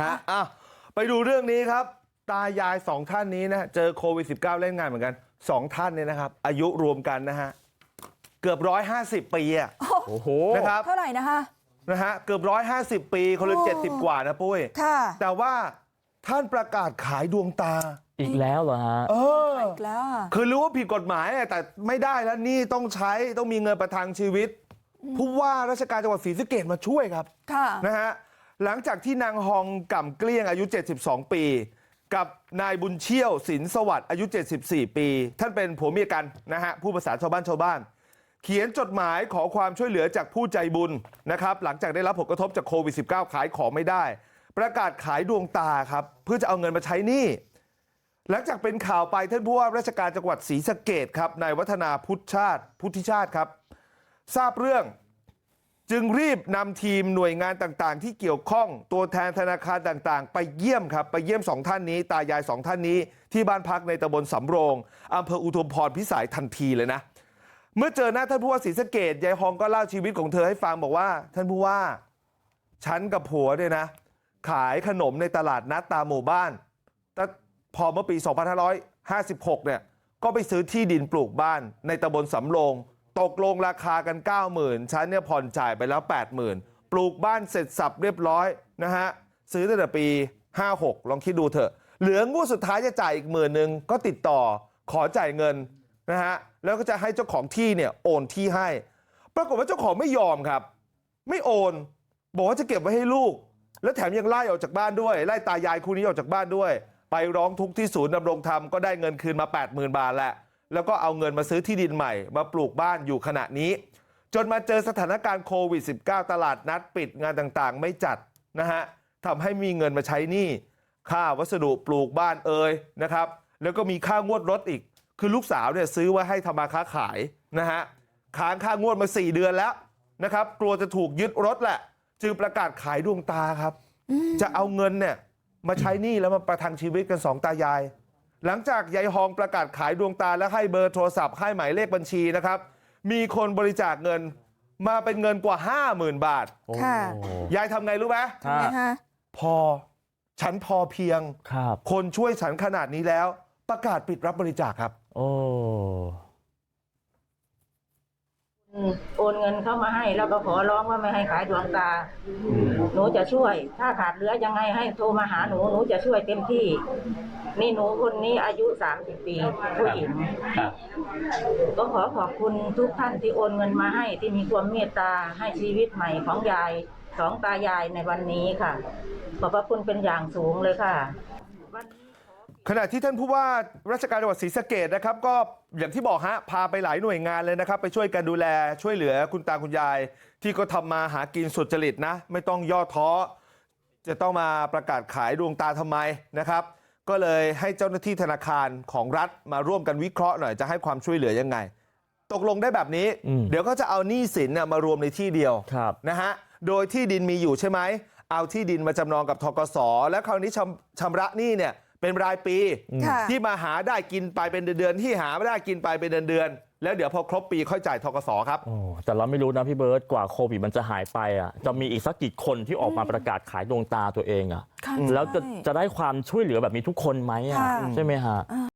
ฮะอะไปดูเรื่องนี้ครับตายายสองท่านนี้นะฮะเจอโควิด -19 เล่นงานเหมือนกันสองท่านเนี่ยนะครับอายุรวมกันนะฮะเกือบร้อยห้าสิบปีอะโอ้โหนะครับเท่าไหร่นะคะนะฮะเกือบร้อยห้าสิบปีคนละโอ้เจ็ดสิบกว่านะปุ้ยค่ะแต่ว่าท่านประกาศขายดวงตาอีกแล้วเหรอฮะเอออีกแล้วอะคือรู้ว่าผิดกฎหมายอะแต่ไม่ได้แล้วนี่ต้องใช้ต้องมีเงินประทังชีวิตผู้ว่าราชการจังหวัดศรีสะเกดมาช่วยครับค่ะนะฮะ หลังจากที่นางฮองก่ำเกลี้ยงอายุ72ปีกับนายบุญเชี่ยวสินสวัสดิ์อายุ74ปีท่านเป็นผัวเมียกันนะฮะผู้ประสานชาวบ้านชาวบ้าน เขียนจดหมายขอความช่วยเหลือจากผู้ใจบุญนะครับหลังจากได้รับผลกระทบจากโควิด -19 ขายของไม่ได้ ประกาศขายดวงตาครับเพื่อจะเอาเงินมาใช้หนี้หลังจากเป็นข่าวไปท่านผู้ว่าราชการจังหวัดศรีสะเกดครับนายวัฒนาพุทธชาติพุทธิชาติครับ ทราบเรื่อง จึงรีบนำทีมหน่วยงานต่างๆที่เกี่ยวข้องตัวแทนธนาคารต่างๆไปเยี่ยมครับไปเยี่ยมสองท่านนี้ตายายสองท่านนี้ที่บ้านพักในตำบลสำโรงอำเภออุทุมพรพิสัยทันทีเลยนะ เมื่อเจอหน้าท่านผู้ว่าศรีสะเกดยายฮองก็เล่าชีวิตของเธอให้ฟังบอกว่า ท่านผู้ว่าฉันกับผัวเนี่ยนะ ขายขนมในตลาดนัดตามหมู่บ้านแต่พอเมื่อปี 2556เนี่ยก็ไปซื้อที่ดินปลูกบ้านในตำบลสำโรง ตกลงราคากัน90,000ฉันเนี่ยผ่อนจ่ายไปแล้ว80,000ปลูกบ้านเสร็จสับเรียบร้อยนะฮะซื้อตั้งแต่ปี56ลองคิดดูเถอะเหลืองวดสุดท้ายจะจ่ายอีกหมื่นหนึ่งก็ติดต่อขอจ่ายเงินนะฮะแล้วก็จะให้เจ้าของที่เนี่ยโอนที่ให้ ปรากฏว่าเจ้าของไม่ยอมครับ ไม่โอน บอกว่าจะเก็บไว้ให้ลูก แล้วแถมยังไล่ออกจากบ้านด้วย ไล่ตายายคู่นี้ออกจากบ้านด้วย ไปร้องทุกข์ที่ศูนย์ดำรงธรรมก็ได้เงินคืนมา 80,000 บาทแหละ แล้วก็เอาเงินมาซื้อที่ดินใหม่มาปลูกบ้านอยู่ขณะนี้จนมาเจอสถานการณ์โควิด -19 ตลาดนัดปิดงานต่างๆไม่จัดนะฮะทำให้มีเงินมาใช้หนี้ค่าวัสดุปลูกบ้านเอ่ยนะครับแล้วก็มีค่างวดรถอีก คือลูกสาวเนี่ยซื้อไว้ให้ทำมาค้าขายนะฮะค้างค่างวดมา 4 เดือนแล้วนะครับกลัวจะถูกยึดรถแหละ จึงประกาศขายดวงตาครับ จะเอาเงินเนี่ยมาใช้หนี้แล้วมาประทังชีวิตกันสองตายาย หลังจากยายฮองประกาศขายดวงตาและให้เบอร์โทรศัพท์ให้หมายเลขบัญชีนะครับมีคนบริจาคเงินมาเป็นเงินกว่า50,000บาทโอ้ค่ะยายทำไงรู้ไหมทำไงคะพอฉันพอเพียงครับคนช่วยฉันขนาดนี้แล้วประกาศปิดรับบริจาคครับโอ้โอ นเงินเข้ามาให้แล้วก็ขอร้องว่าไม่ให้ขายดวงตา หนูจะช่วย ถ้าขาดเหลือยังไงให้โทรมาหาหนูหนูจะช่วยเต็มที่ นี่หนูคนนี้อายุสามสิบปีผู้หญิงครับ ก็ขอขอบคุณทุกท่านที่โอนเงินมาให้ที่มีความเมตตาให้ชีวิตใหม่ของยายสองตายายในวันนี้ค่ะ ขอบพระคุณเป็นอย่างสูงเลยค่ะ ขณะที่ท่านผู้ว่าราชการจังหวัดศรีสะเกดนะครับก็อย่างที่บอกฮะพาไปหลายหน่วยงานเลยนะครับไปช่วยกันดูแลช่วยเหลือคุณตาคุณยายที่ก็ทำมาหากินสุดจริตนะไม่ต้องย่อท้อจะต้องมาประกาศขายดวงตาทำไมนะครับ ก็เลยให้เจ้าหน้าที่ธนาคารของรัฐมาร่วมกันวิเคราะห์หน่อยจะให้ความช่วยเหลือยังไง ตกลงได้แบบนี้อืมเดี๋ยวก็จะเอาหนี้สินน่ะมารวมในที่เดียวครับนะฮะโดยที่ดินมีอยู่ใช่ไหมเอาที่ดินมาจำนองกับทกสแล้วคราวนี้ชำชำระหนี้เนี่ย เป็นรายปีค่ะที่มาหาได้กินไปเป็นเดือนๆที่หาไม่ได้กินไปเป็นเดือนๆแล้วเดี๋ยวพอครบปีค่อยจ่ายทกสครับโอ้แต่เราไม่รู้นะพี่เบิร์ตกว่าโควิดมันจะหายไปอะจะมีอีกสักกี่คนที่ออกมาประกาศขายดวงตาตัวเองอะค่ะแล้วจะใช่จะได้ความช่วยเหลือแบบนี้ทุกคนไหมอะค่ะใช่ไหมฮะ